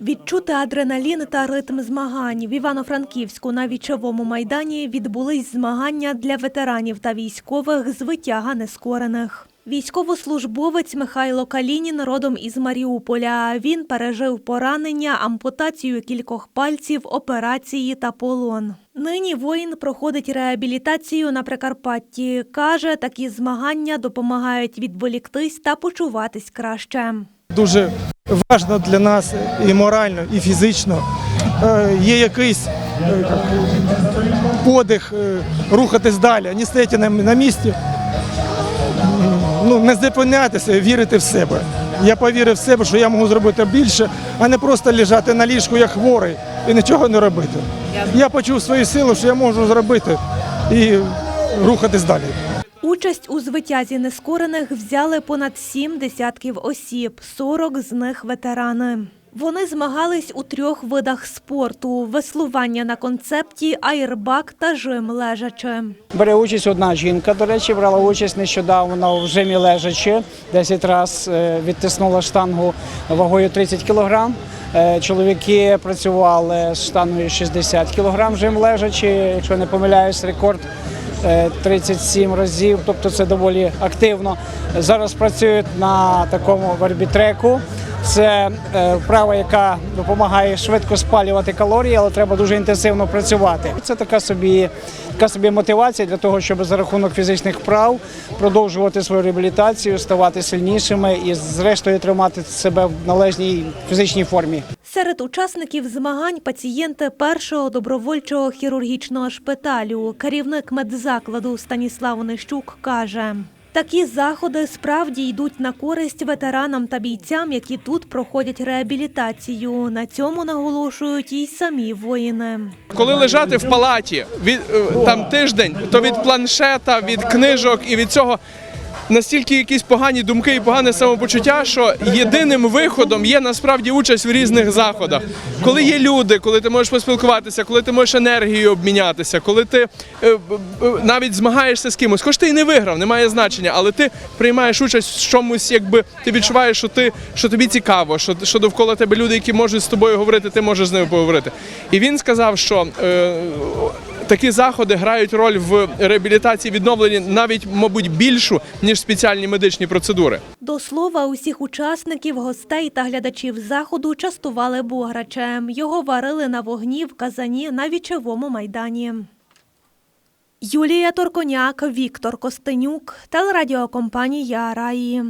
Відчути адреналін та ритм змагань в Івано-Франківську на вічовому майдані відбулись змагання для ветеранів та військових з витяга нескорених. Військовослужбовець Михайло Калінін родом із Маріуполя. Він пережив поранення, ампутацію кількох пальців, операції та полон. Нині воїн проходить реабілітацію на Прикарпатті. Каже, такі змагання допомагають відволіктись та почуватись краще. дуже важливо для нас і морально, і фізично. Е, Є якийсь е, подих е, рухатись далі, не стояти на місці. Ну, не зупинятися, вірити в себе. Я повірив в себе, що я можу зробити більше, а не просто лежати на ліжку як хворий і нічого не робити. Я почув свою силу, що я можу зробити і рухатись далі. Участь у звитязі нескорених взяли понад сім десятків осіб, 40 з них ветерани. Вони змагались у трьох видах спорту: веслування на концепті, аєрбак та жим лежачи. Бере участь одна жінка, до речі, брала участь нещодавно в жимі лежачи. 10 разів відтиснула штангу вагою 30 кг. Чоловіки працювали з штангою 60 кг жим лежачи, якщо не помиляюсь, рекорд е, 37 разів, тобто це доволі активно. Зараз працюють на такому вербітреку. Це е, вправа, яка допомагає швидко спалювати калорії, але треба дуже інтенсивно працювати. Це така собі, така собі мотивація для того, щоб за рахунок фізичних вправ продовжувати свою реабілітацію, ставати сильнішими і, зрештою, тримати себе в належній фізичній формі. Серед учасників змагань пацієнти першого добровольчого хірургічного шпиталю. Керівник медзакладу Станіслав Нищук каже. Такі заходи справді йдуть на користь ветеранам та бійцям, які тут проходять реабілітацію. На цьому наголошують і самі воїни. Коли лежати в палаті від е, там тиждень, то від планшета, від книжок і від цього настільки якісь погані думки і погане самопочуття, що єдиним виходом є насправді участь в різних заходах. Коли є люди, коли ти можеш поспілкуватися, коли ти можеш енергією обмінятися, коли ти е, навіть змагаєшся з кимось, хоч ти і не виграв, немає значення, але ти приймаєш участь в чомусь, якби ти відчуваєш, що ти що тобі цікаво, що, що довкола тебе люди, які можуть з тобою говорити, ти можеш з ними поговорити. І він сказав, що е, такі заходи грають роль в реабілітації відновленні навіть, мабуть, більшу ніж спеціальні медичні процедури. До слова, усіх учасників, гостей та глядачів заходу частували бограчем. Його варили на вогні в казані на вічовому майдані. Юлія Торконяк, Віктор Костенюк, телерадіокомпанія Раї.